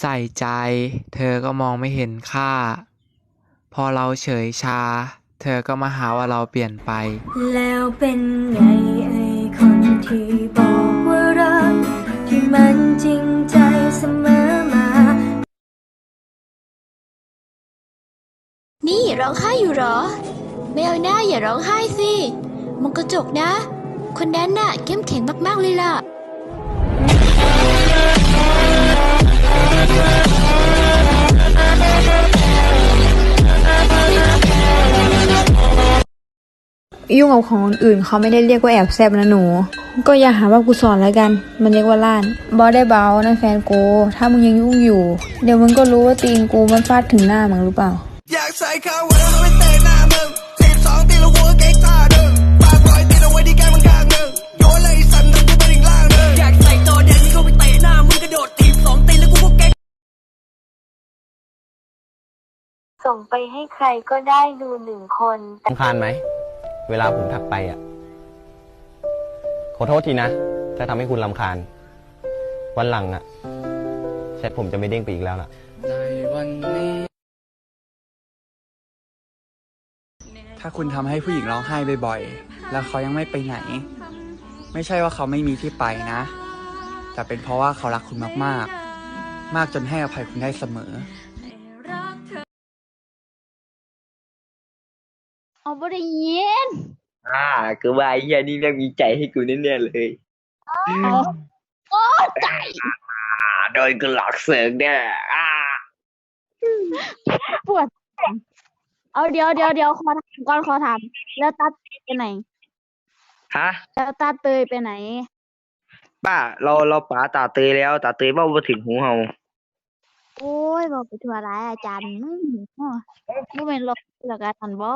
ใส่ใจ เธอก็มองไม่เห็นค่า พอเราเฉยชา เธอก็มาหาว่าเราเปลี่ยนไป แล้วเป็นไงไอ้คนที่บอกว่ารัก ที่มันจริงใจเสมอมา นี่ร้องไห้อยู่เหรอ ไม่เอาหน้าอย่าร้องไห้สิมองกระจกนะ คนนั้นน่ะเข้มแข็งมากๆเลยล่ะ ยุ่งกับของคนอื่นเขาไม่ได้เรียกว่าแอบแซบนะหนู ก็อย่าหาว่ากูสอนแล้วกัน มันเรียกว่าล้านบอได้เบานะแฟนกูถ้ามึงยังยุ่งอยู่ เดี๋ยวมึงก็รู้ว่าตีนกูมันฟาดถึงหน้ามึงหรือเปล่า อยากใส่ข้าวไว้แล้วไม่เตะหน้ามึงสิบสองตีแล้วหัวเก๊กท่าเดิมฝากรอยตีเอาไว้ที่แก้มมันข้างหนึ่งโยนเลยสั่นทั้งกูไปถึงล่างหนึ่งอยากใส่จอแดนนี่เข้าไปเตะหน้ามึงกระโดดทีบสองตีแล้วกูก็เก๊กส่งไปให้ใครก็ได้ดูหนึ่งคนแต่รำคาญไหม เวลาผมทักไปอะ ขอโทษทีนะ ถ้าทำให้คุณรำคาญ วันหลังอะแชทผมจะไม่เด้งไปอีกแล้วล่ะถ้าคุณทำให้ผู้หญิงร้องไห้บ่อยๆ แล้วเขายังไม่ไปไหน ไม่ใช่ว่าเขาไม่มีที่ไปนะ แต่เป็นเพราะว่าเขารักคุณมากๆ มากจนให้อภัยคุณได้เสมอ เอาบริเย็นอ่าคือว่าไอ้เหี้ยนี่แม่งมีใจให้กูแน่ๆเลยโอ้ใจอ่าโดยกูหลอกเสิร์กเนี่ยอ่าปวดเอาเดี๋ยวเดี๋ยวเดี๋ยวขอถามก่อนขอถาม แล้วตาเตยไปไหน ฮะแล้วตาเตยไปไหน ป้าเราเราป๋าตาเตยแล้วตาเตยเว่าบ่ถึงหูเฮาโอ้ยบอกไปทั่วร้ายอาจารย์มึงบ่เป็นหรอกแล้วก็ทันบ่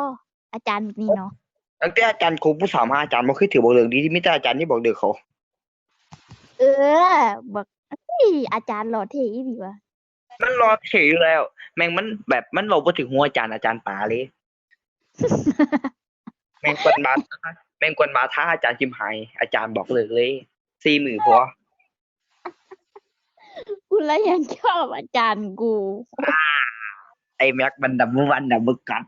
อาจารย์นี่เนาะตั้งแต่อาจารย์ครูผู้สามหาอาจารย์บ่เคยถือบอกเรื่องดีที่มีแต่อาจารย์ที่บอกเด็กเขา เออบอกเฮ้ยอาจารย์หล่อเท่อีดีวะมันรอเฉยอยู่แล้ว แม่งมันแบบมันเราบ่ถึงหัวอาจารย์อาจารย์ป๋าเลย แม่งกวนมาแม่งกวนมาท้าอาจารย์จิมหายอาจารย์บอกเลิกเลยสี่หมื่นพอกูแล้วยังชอบอาจารย์กู ไอ้แม็กมันดับเบิลวันดับเบิลกัด